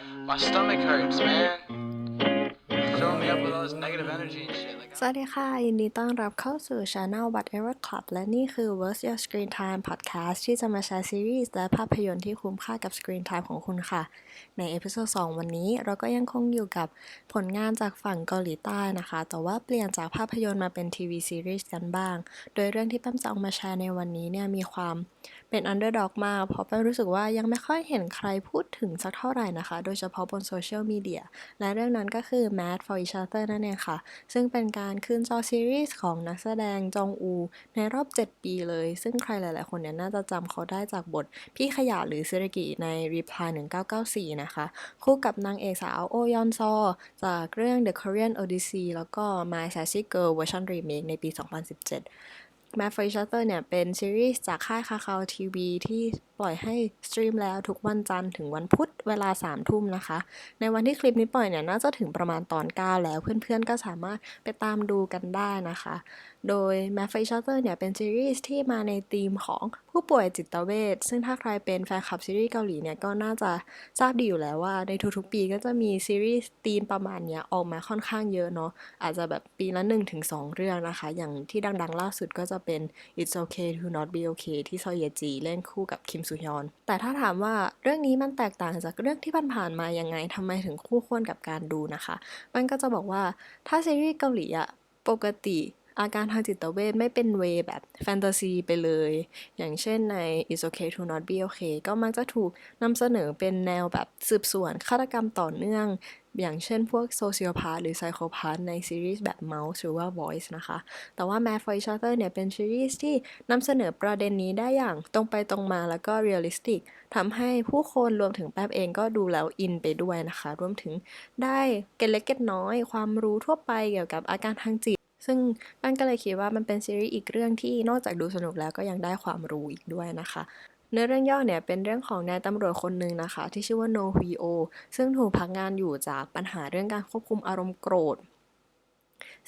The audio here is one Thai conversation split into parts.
My stomach hurts, man. สวัสดีค่ะ ยินดีต้อนรับเข้าสู่ Channel Whatever Club และนี่คือ What's Your Screen Time Podcast ที่จะมาแชร์ซีรีส์และภาพยนตร์ที่คุ้มค่ากับ Screen Time ของคุณค่ะ ในเอพิโซด2วันนี้เราก็ยังคงอยู่กับผลงานจากฝั่งเกาหลีใต้นะคะ แต่ว่าเปลี่ยนจากภาพยนตร์มาเป็นทีวีซีรีส์กันบ้าง โดยเรื่องที่แป้มจะเอามาแชร์ในวันนี้เนี่ยมีความเป็นอันเดอร์ด็อกมากเพราะแป้มรู้สึกว่ายังไม่ค่อยเห็นใครพูดถึงสักเท่าไหร่นะคะ โดยเฉพาะบนโซเชียลมีเดียและเรื่องนั้นก็คือ Mad for Each Other นั่นเองค่ะ ซึ่งเป็นการขึ้นจอซีรีส์ของนักแสดงจองอู ในรอบ 7 ปีเลย ซึ่งใครหลาย ๆ คนเนี่ยน่าจะจำเขาได้จากบท พี่ขยะหรือซิรกิใน Reply 1994 นะคะ คู่กับนางเอกสาวโอยอนซอ จากเรื่อง The Korean Odyssey แล้วก็ My Sassy Girl Version Remake ในปี 2017 m a d for Each Other เนี่ย เป็นซีรีส์จากค่ายคาคาทีวีที่ปล่อยให้สตรีมแล้วทุกวันจันทร์ถึงวันพุธเวลา3ทุ่มนะคะ ในวันที่คลิปนี้ปล่อยเนี่ย น่าจะถึงประมาณตอน 9 แล้วเพื่อนๆก็สามารถไปตามดูกันได้นะคะ โดย m a d for Each Other เนี่ยเป็นซีรีส์ที่มาในธีมของผู้ป่วยจิตเวชซึ่งถ้าใครเป็นแฟนคลับซีรีส์เกาหลีเนี่ยก็น่าจะทราบดีอยู่แล้วว่าในทุกๆปีก็จะมีซีรีส์ธีมประมาณเนี้ยออกมาค่อนข้างเยอะเนาะอาจจะแบบปีละ1-2เรื่องนะคะ อย่างที่ดังๆล่าสุดก็จะเป็น It's Okay to Not Be Okay ที่ซอเยจีเล่นคู่กับคิมซุฮยอน แต่ถ้าถามว่าเรื่องนี้มันแตกต่างจากเรื่องที่ผ่านๆมายังไงทำไมถึงคู่ควรกับการดูนะคะ มันก็จะบอกว่าถ้าซีรีส์เกาหลีอะปกติ อาการทางจิตเวชไม่เป็นเวแบบแฟนตาซีไปเลย อย่างเช่นใน It's Okay to Not Be Okay ก็มักจะถูกนำเสนอเป็นแนวแบบสืบสวนฆาตกรรมต่อเนื่อง อย่างเช่นพวกโซเชียลพา h หรือไซโคพา h ในซีรีส์แบบ Mouse หรือว่า Voice นะคะ แต่ว่า Mad for Each Other เนี่ยเป็นซีรีส์ที่นำเสนอประเด็นนี้ได้อย่างตรงไปตรงมาแล้วก็เรียลลิสติกทำให้ผู้คนรวมถึงแป๊บเองก็ดูแล้วอินไปด้วยนะคะ รวมถึงได้เก็ตเล็กเก็ตน้อย ความรู้ทั่วไปเกี่ยวกับอาการทางจิต ซึ่งแป้งก็เลยคิดว่ามันเป็นซีรีส์อีกเรื่องที่นอกจากดูสนุกแล้วก็ยังได้ความรู้อีกด้วยนะคะเนื้อเรื่องย่อเนี่ยเป็นเรื่องของนายตำรวจคนหนึ่งนะคะ ที่ชื่อว่าโนฮีโอซึ่งถูกพักงานอยู่จากปัญหาเรื่องการควบคุมอารมณ์โกรธ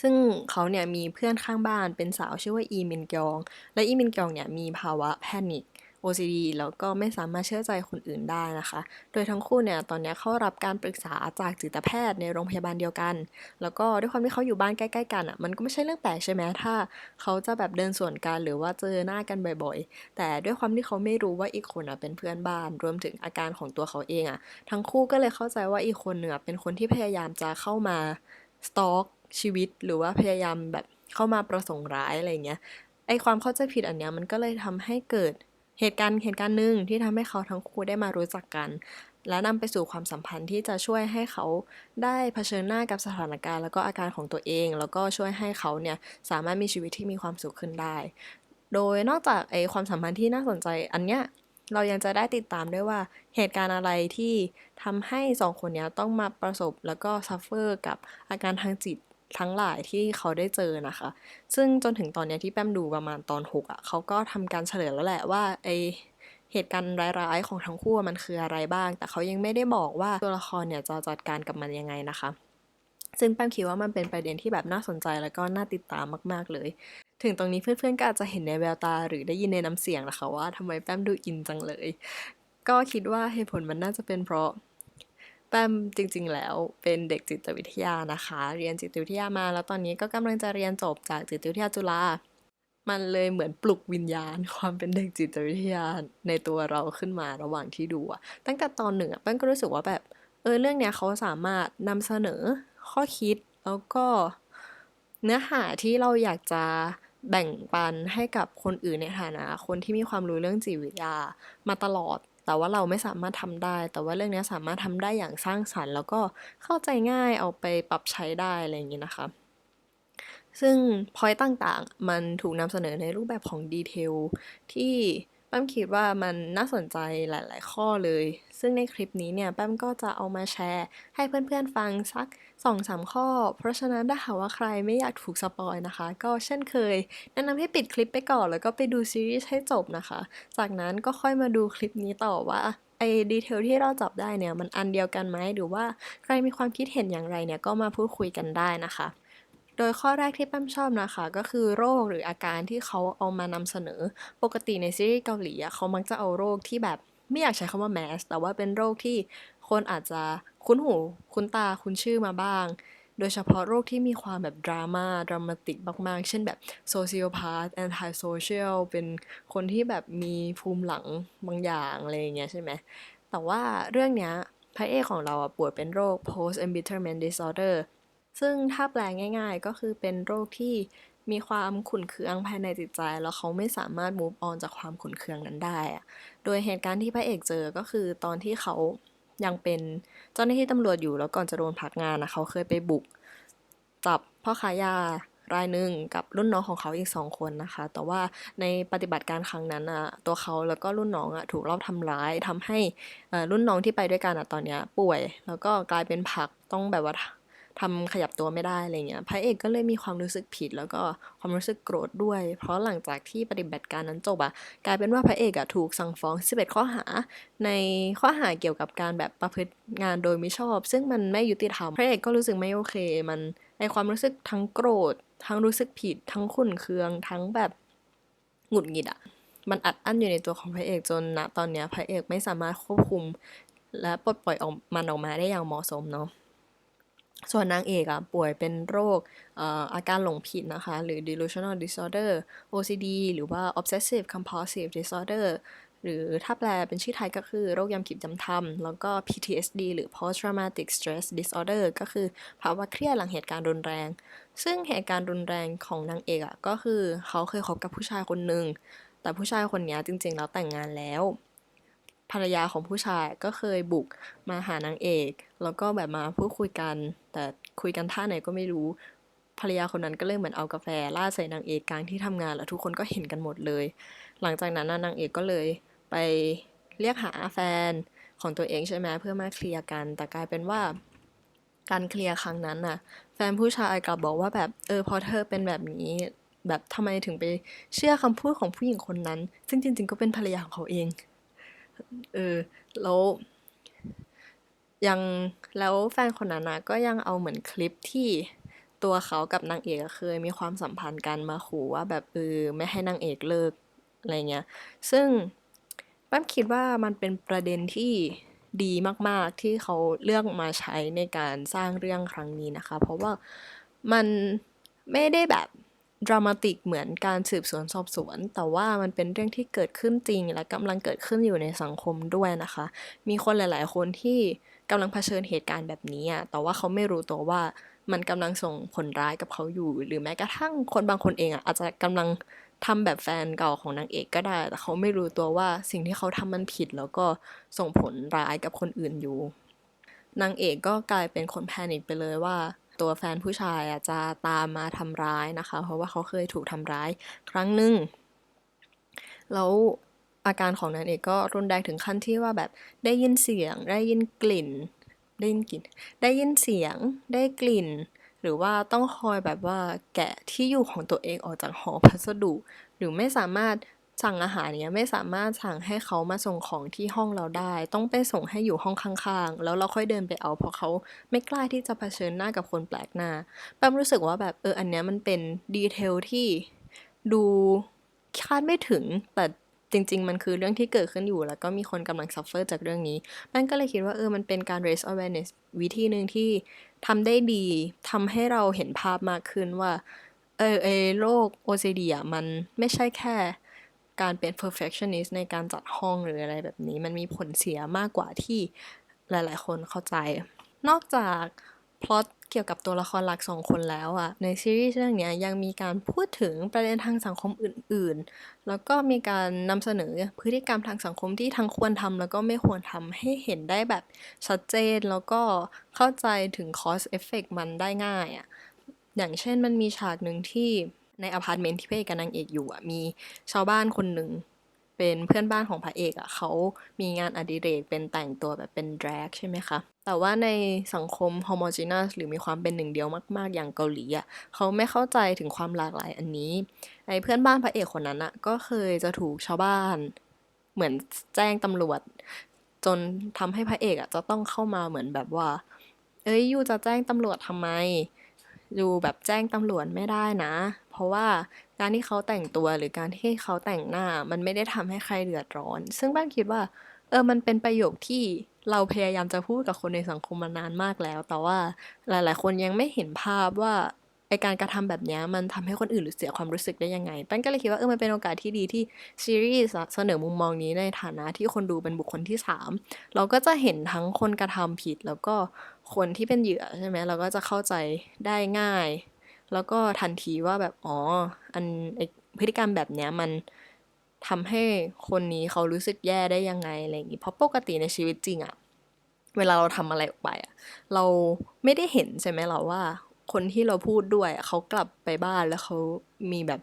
ซึ่งเขาเนี่ยมีเพื่อนข้างบ้านเป็นสาวชื่อว่าอีมินกยอง และอีมินกยองเนี่ยมีภาวะแพนิค OCD แล้วก็ไม่สามารถเชื่อใจคนอื่นได้นะคะ โดยทั้งคู่เนี่ยตอนนี้เข้ารับการปรึกษาจากจิตแพทย์ในโรงพยาบาลเดียวกัน แล้วก็ด้วยความที่เขาอยู่บ้านใกล้ ๆ กันอะมันก็ไม่ใช่เรื่องแปลกใช่ไหมถ้า เขาจะแบบเดินสวนกันหรือว่าเจอหน้ากันบ่อยๆ แต่ด้วยความที่เขาไม่รู้ว่าอีกคนอะเป็นเพื่อนบ้าน รวมถึงอาการของตัวเขาเองอะทั้งคู่ก็เลยเข้าใจว่าอีกคนหนึ่งเป็นคนที่พยายามจะเข้ามาสตอกชีวิตหรือว่าพยายามแบบเข้ามาประสงค์ร้ายอะไรเงี้ยไอความเข้าใจผิดอันเนี้ยมันก็เลยทำให้เกิด เหตุการณ์เหตุการณ์หนึ่งที่ทำให้เขาทั้งคู่ได้มารู้จักกัน และนำไปสู่ความสัมพันธ์ที่จะช่วยให้เขาได้เผชิญหน้ากับสถานการณ์ แล้วก็อาการของตัวเอง แล้วก็ช่วยให้เขาเนี่ยสามารถมีชีวิตที่มีความสุขขึ้นได้ โดยนอกจากไอความสัมพันธ์ที่น่าสนใจอันเนี้ยเรายังจะได้ติดตามด้วยว่าเหตุการณ์อะไรที่ทำให้สองคนเนี้ยต้องมาประสบแล้วก็ซัฟเฟอร์กับอาการทางจิต ทั้งหลายที่เขาได้เจอนะคะ ซึ่งจนถึงตอนนี้ที่แป้มดูประมาณตอน6อะเขาก็ทำการเฉลยแล้วแหละว่าไอเหตุการณ์ร้ายๆของทั้งคู่มันคืออะไรบ้าง แต่เขายังไม่ได้บอกว่าตัวละครเนี่ยจะจัดการกับมันยังไงนะคะ ซึ่งแป้มคิดว่ามันเป็นประเด็นที่แบบน่าสนใจแล้วก็น่าติดตามมากๆเลย ถึงตรงนี้เพื่อนๆก็อาจจะเห็นในแววตาหรือได้ยินในน้ำเสียงนะคะว่าทำไมแป้มดูอินจังเลย ก็คิดว่าเหตุผลมันน่าจะเป็นเพราะ แปมจริง ๆ แล้วเป็นเด็กจิตวิทยานะคะ เรียนจิตวิทยามา แล้วตอนนี้ก็กำลังจะเรียนจบจากจิตวิทยาจุฬามันเลยเหมือนปลุกวิญญาณ ความเป็นเด็กจิตวิทยาในตัวเราขึ้นมาระหว่างที่ดูอะตั้งแต่ตอนหนึ่งอะแป้มก็รู้สึกว่าแบบเออเรื่องเนี้ยเขาสามารถนำเสนอข้อคิดแล้วก็เนื้อหาที่เราอยากจะแบ่งปันให้กับคนอื่นในฐานะ คนที่มีความรู้เรื่องจิตวิทยามาตลอด แต่ว่าเราไม่สามารถทำได้ แต่ว่าเรื่องนี้สามารถทำได้อย่างสร้างสรรค์ แล้วก็เข้าใจง่ายเอาไปปรับใช้ได้อะไรอย่างนี้นะคะ ซึ่งพอยต์ต่างๆ มันถูกนำเสนอในรูปแบบของดีเทลที่แป้มคิดว่ามันน่าสนใจหลาย ๆ ข้อเลย ซึ่งในคลิปนี้เนี่ยแป้มก็จะเอามาแชร์ ให้เพื่อนๆฟังสัก สองสามข้อ เพราะฉะนั้นถ้าหากว่าใครไม่อยากถูกสปอยนะคะ ก็เช่นเคย แนะนำให้ปิดคลิปไปก่อนแล้วก็ไปดูซีรีส์ให้จบนะคะ จากนั้นก็ค่อยมาดูคลิปนี้ต่อว่าไอ้ดีเทลที่เราจับได้เนี่ยมันอันเดียวกันไหมหรือว่าใครมีความคิดเห็นอย่างไรเนี่ยก็มาพูดคุยกันได้นะคะ โดยข้อแรกที่แป้มชอบนะคะ ก็คือโรคหรืออาการที่เขาเอามานำเสนอ ปกติในซีรีส์เกาหลีอะเขามักจะเอาโรคที่แบบไม่อยากใช้คำว่าแมสแต่ว่าเป็นโรคที่ คนอาจจะคุ้นหู คุ้นตาคุ้นชื่อมาบ้าง โดยเฉพาะโรคที่มีความแบบดราม่าดรามาติกมาก ๆ เช่นแบบ sociopath anti social เป็นคนที่แบบมีภูมิหลังบางอย่าง อะไรอย่างเงี้ยใช่ไหม แต่ว่าเรื่องเนี้ยพระเอกของเราป่วยเป็นโรค post embitterment disorder ซึ่งถ้าแปลง่ายๆก็คือเป็นโรคที่มีความขุ่นเคืองภายในจิตใจ แล้วเขาไม่สามารถ move on จากความขุ่นเคืองนั้นได้ โดยเหตุการณ์ที่พระเอกเจอก็คือตอนที่เขา ยังเป็นเจ้าหน้าที่ตำรวจอยู่แล้วก่อนจะโดนพักงานนะเขาเคยไปบุก จับพ่อค้ายารายหนึ่งกับรุ่นน้องของเขาอีกสองคนนะคะ แต่ว่าในปฏิบัติการครั้งนั้นอะตัวเขาแล้วก็รุ่นน้องอะถูกลอบทำร้ายทำให้รุ่นน้องที่ไปด้วยกันอะตอนเนี้ยป่วย แล้วก็กลายเป็นผักต้องแบบว่า ทำขยับตัวไม่ได้อะไรเงี้ยพระเอกก็เลยมีความรู้สึกผิด แล้วก็ความรู้สึกโกรธด้วย เพราะหลังจากที่ปฏิบัติการนั้นจบอะกลายเป็นว่าพระเอกอะถูกสั่งฟ้อง11ข้อหา ในข้อหาเกี่ยวกับการแบบประพฤติงานโดยไมิชอบ ซึ่งมันไม่ยุติธรรมพระเอกก็รู้สึกไม่โอเคมันในความรู้สึกทั้งโกรธ ทั้งรู้สึกผิด ทั้งขุ่นเคือง ทั้งแบบหงุดหงิดอะมันอัดอั้นอยู่ในตัวของพระเอกจนณตอนเนี้ยพระเอกไม่สามารถควบคุม และปลดปล่อยออกมันออกมาได้อย่างเหมาะสมเนาะ ส่วนนางเอกอะป่วยเป็นโรคอาการหลงผิดนะคะ หรือ delusional disorder OCD หรือว่า obsessive compulsive disorder หรือถ้าแปลเป็นชื่อไทยก็คือโรคยำคิดจำทำแล้วก็ PTSD หรือ post traumatic stress disorder ก็คือภาวะเครียดหลังเหตุการณ์รุนแรง ซึ่งเหตุการณ์รุนแรงของนางเอกอะก็คือเขาเคยคบกับผู้ชายคนหนึ่ง แต่ผู้ชายคนนี้จริงๆแล้วแต่งงานแล้ว ภรรยาของผู้ชายก็เคยบุกมาหานางเอก แล้วก็แบบมาพูดคุยกัน แต่คุยกันท่าไหนก็ไม่รู้ภรรยาคนนั้นก็เลยเหมือนเอากาแฟราดใส่นางเอกกลางที่ทำงานแล้วทุกคนก็เห็นกันหมดเลย หลังจากนั้นน่ะนางเอกก็เลยไปเรียกหาแฟนของตัวเองใช่ไหมเพื่อมาเคลียร์กัน แต่กลายเป็นว่าการเคลียร์ครั้งนั้นน่ะ แฟนผู้ชายกลับบอกว่าแบบเออพอเธอเป็นแบบนี้ แบบทำไมถึงไปเชื่อคำพูดของผู้หญิงคนนั้น ซึ่งจริง ๆ ก็เป็นภรรยาของเขาเอง เออแล้วยังแล้วแฟนคนนั้นนะก็ยังเอาเหมือนคลิปที่ตัวเขากับนางเอกเคยมีความสัมพันธ์กันมาขู่ว่าแบบเออไม่ให้นางเอกเลิกอะไรเงี้ย ซึ่งแป้มคิดว่ามันเป็นประเด็นที่ดีมาก ๆ ที่เขาเลือกมาใช้ในการสร้างเรื่องครั้งนี้นะคะ เพราะว่ามันไม่ได้แบบ ดรามาติกเหมือนการสืบสวนสอบสวน แต่ว่ามันเป็นเรื่องที่เกิดขึ้นจริง และกำลังเกิดขึ้นอยู่ในสังคมด้วยนะคะ มีคนหลาย ๆ คนที่กำลังเผชิญเหตุการณ์แบบนี้อะแต่ว่าเขาไม่รู้ตัวว่ามันกำลังส่งผลร้ายกับเขาอยู่ หรือแม้กระทั่งคนบางคนเองอะอาจจะกำลังทำแบบแฟนเก่าของนางเอกก็ได้ แต่เขาไม่รู้ตัวว่าสิ่งที่เขาทำมันผิด แล้วก็ส่งผลร้ายกับคนอื่นอยู่นางเอกก็กลายเป็นคนแพนิคไปเลยว่า ตัวแฟนผู้ชายอะจะตามมาทำร้ายนะคะ เพราะว่าเขาเคยถูกทำร้ายครั้งหนึ่งแล้วอาการของนางเอกก็รุนแรงถึงขั้นที่ว่าแบบได้ยินเสียง ได้ยินกลิ่น ได้ยินกลิ่น ได้ยินเสียง ได้กลิ่น หรือว่าต้องคอยแบบว่าแกะที่อยู่ของตัวเองออกจากหอพัสดุ หรือไม่สามารถ สั่งอาหารเนี้ยไม่สามารถสั่งให้เขามาส่งของที่ห้องเราได้ ต้องไปส่งให้อยู่ห้องข้างๆ แล้วเราค่อยเดินไปเอาเพราะเขาไม่กล้าที่จะเผชิญหน้ากับคนแปลกหน้าแปมรู้สึกว่าแบบเอออันเนี้ยมันเป็นดีเทลที่ดูคาดไม่ถึงแต่จริง ๆ มันคือเรื่องที่เกิดขึ้นอยู่ แล้วก็มีคนกำลัง suffer จากเรื่องนี้แป้งก็เลยคิดว่าเออมันเป็นการ raise awareness วิธีหนึ่งที่ทำได้ดีทำให้เราเห็นภาพมากขึ้นว่าเออไอโรค OCD อะมันไม่ใช่แค่ การเป็น perfectionist ในการจัดห้องหรืออะไรแบบนี้ มันมีผลเสียมากกว่าที่หลาย ๆ คนเข้าใจ นอกจากพล็อตเกี่ยวกับตัวละครหลักสองคนแล้วอะในซีรีส์เรื่องนี้ยังมีการพูดถึงประเด็นทางสังคมอื่น ๆ แล้วก็มีการนำเสนอพฤติกรรมทางสังคมที่ทั้งควรทำแล้วก็ไม่ควรทำให้เห็นได้แบบชัดเจนแล้วก็เข้าใจถึง cause effect มันได้ง่ายอะอย่างเช่นมันมีฉากหนึ่งที่ ในอพาร์ตเมนต์ที่พระเอกกับนางเอกอยู่อะมีชาวบ้านคนหนึ่งเป็นเพื่อนบ้านของพระเอกอะเขามีงานอดิเรกเป็นแต่งตัวแบบเป็นแดรกใช่ไหมคะแต่ว่าในสังคม homogeneous หรือมีความเป็นหนึ่งเดียวมาก ๆ อย่างเกาหลีอะเขาไม่เข้าใจถึงความหลากหลายอันนี้ไอ้เพื่อนบ้านพระเอกคนนั้นอะก็เคยจะถูกชาวบ้าน เหมือนแจ้งตำรวจ จนทำให้พระเอกอะจะต้องเข้ามาเหมือนแบบว่า เอ้ยยูจะแจ้งตำรวจทำไม ยูแบบแจ้งตำรวจไม่ได้นะ เพราะว่าการที่เขาแต่งตัวหรือการที่เขาแต่งหน้ามันไม่ได้ทำให้ใครเดือดร้อน ซึ่งบ้านคิดว่า เออมันเป็นประโยคที่เราพยายามจะพูดกับคนในสังคมมานานมากแล้ว แต่ว่าหลาย ๆ คนยังไม่เห็นภาพว่า ไอการกระทำแบบนี้มันทำให้คนอื่นหรือเสียความรู้สึกได้ยังไงแป้งก็เลยคิดว่าเออมันเป็นโอกาสที่ดีที่ซีรีส์เสนอมุมมองนี้ในฐานะที่คนดูเป็นบุคคลที่สามเราก็จะเห็นทั้งคนกระทำผิด แล้วก็คนที่เป็นเหยื่อใช่ไหมเราก็จะเข้าใจได้ง่าย แล้วก็ทันทีว่าแบบอ๋ออันไอพฤติกรรมแบบนี้มันทำให้คนนี้เขารู้สึกแย่ได้ยังไงอะไรอย่างงี้เพราะปกติในชีวิตจริงอะเวลาเราทำอะไรออกไปอะเราไม่ได้เห็นใช่ไหมเราว่า คนที่เราพูดด้วยเขากลับไปบ้านแล้วเขามีแบบ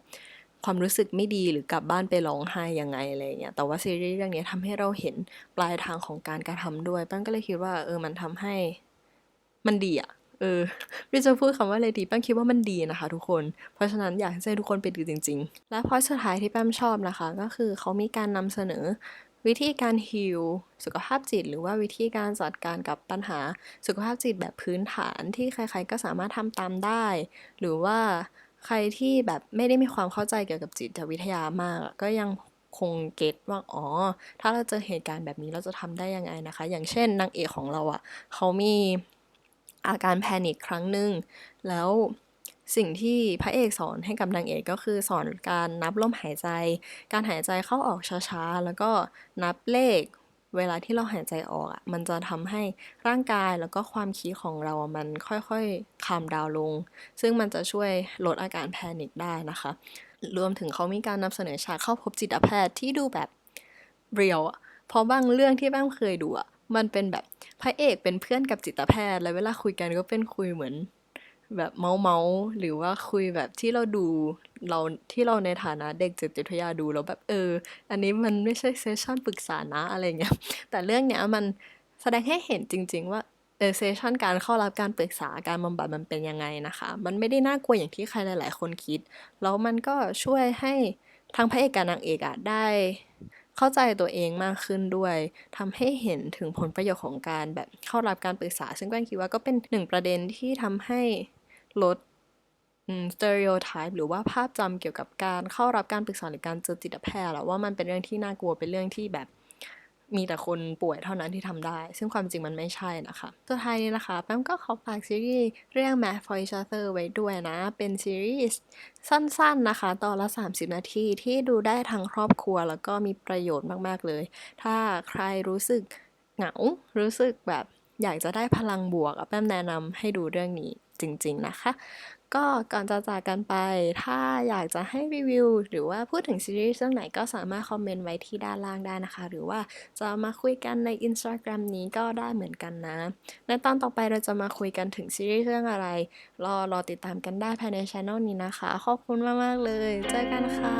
ความรู้สึกไม่ดีหรือกลับบ้านไปร้องไห้ยังไงอะไรอย่างเงี้ยแต่ว่าซีรีส์เรื่องนี้ทำให้เราเห็นปลายทางของการกระทำด้วยแป้งก็เลยคิดว่า เออมันทำให้มันดีอะเออไม่รู้จะพูดคำว่าอะไรดีแป้งคิดว่ามันดีนะคะทุกคน เพราะฉะนั้นอยากให้ทุกคนไปดูจริง ๆ และพอยสุดท้ายที่แป้มชอบนะคะ ก็คือเขามีการนำเสนอ วิธีการฮิลสุขภาพจิต หรือว่าวิธีการจัดการกับปัญหาสุขภาพจิตแบบพื้นฐานที่ใครๆก็สามารถทำตามได้ หรือว่าใครที่แบบไม่ได้มีความเข้าใจเกี่ยวกับจิตวิทยามาก ก็ยังคงเก็ตว่าอ๋อ ถ้าเราเจอเหตุการณ์แบบนี้เราจะทำได้ยังไงนะคะ อย่างเช่นนางเอกของเราอะ่ะเขามีอาการแพนิคครั้งหนึ่งแล้ว สิ่งที่พระเอกสอนให้กับนางเอกก็คือสอนการนับลมหายใจ การหายใจเข้าออกช้าๆ แล้วก็นับเลข เวลาที่เราหายใจออกอะ มันจะทำให้ร่างกายแล้วก็ความคิดของเราอะมันค่อยๆคามดาวลง ซึ่งมันจะช่วยลดอาการแพนิคได้นะคะ รวมถึงเขามีการนำเสนอฉากเข้าพบจิตแพทย์ที่ดูแบบเรียลอะเพราะบางเรื่องที่แป้งเคยดูอะมันเป็นแบบพระเอกเป็นเพื่อนกับจิตแพทย์ แล้วเวลาคุยกันก็เป็นคุยเหมือน แบบเมาเมาหรือว่าคุยแบบที่เราดูเราที่เราในฐานะเด็กจิตวิทยาดูแล้วแบบเออ อันนี้มันไม่ใช่เซสชั่นปรึกษานะอะไรเงี้ยแต่เรื่องเนี้ยมันแสดงให้เห็นจริง ๆ ว่าเออเซสชั่นการเข้ารับการปรึกษาการบำบัดมันเป็นยังไงนะคะ มันไม่ได้น่ากลัวอย่างที่ใครหลาย ๆ คนคิด แล้วมันก็ช่วยให้ทั้งพระเอกกับนางเอกอะได้เข้าใจตัวเองมากขึ้นด้วยทำให้เห็นถึงผลประโยชน์ของการแบบเข้ารับการปรึกษา ซึ่งแป้งคิดว่าก็เป็นหนึ่งประเด็นที่ทำให้ ลดสเตอริโอไทป์หรือว่าภาพจำเกี่ยวกับการเข้ารับการปรึกษาหรือการเจอจิตแพทย์อว่ามันเป็นเรื่องที่น่ากลัวเป็นเรื่องที่แบบมีแต่คนป่วยเท่านั้นที่ทำได้ ซึ่งความจริงมันไม่ใช่นะคะสุดท้ายนี้นะคะ แป้มก็ขอฝากซีรีส์เรื่อง Math for Each Other ไว้ด้วยนะ เป็นซีรีส์สั้นๆนะคะ ตอนละ 30 นาทีที่ดูได้ทั้งครอบครัว แล้วก็มีประโยชน์มากๆเลย ถ้าใครรู้สึกเหงา รู้สึกแบบอยากจะได้พลังบวกอะแป้มแนะนำให้ดูเรื่องนี้ จริง ๆ นะคะ ก็ก่อนจะจากกันไป ถ้าอยากจะให้รีวิว หรือว่าพูดถึงซีรีส์เรื่องไหนก็สามารถคอมเมนต์ไว้ที่ด้านล่างได้นะคะ หรือว่าจะมาคุยกันใน Instagram นี้ก็ได้เหมือนกันนะ ในตอนต่อไปเราจะมาคุยกันถึงซีรีส์เรื่องอะไร รอรอติดตามกันได้ภายในช anel นี้นะคะ ขอบคุณมาก ๆ เลย เจอกันค่ะ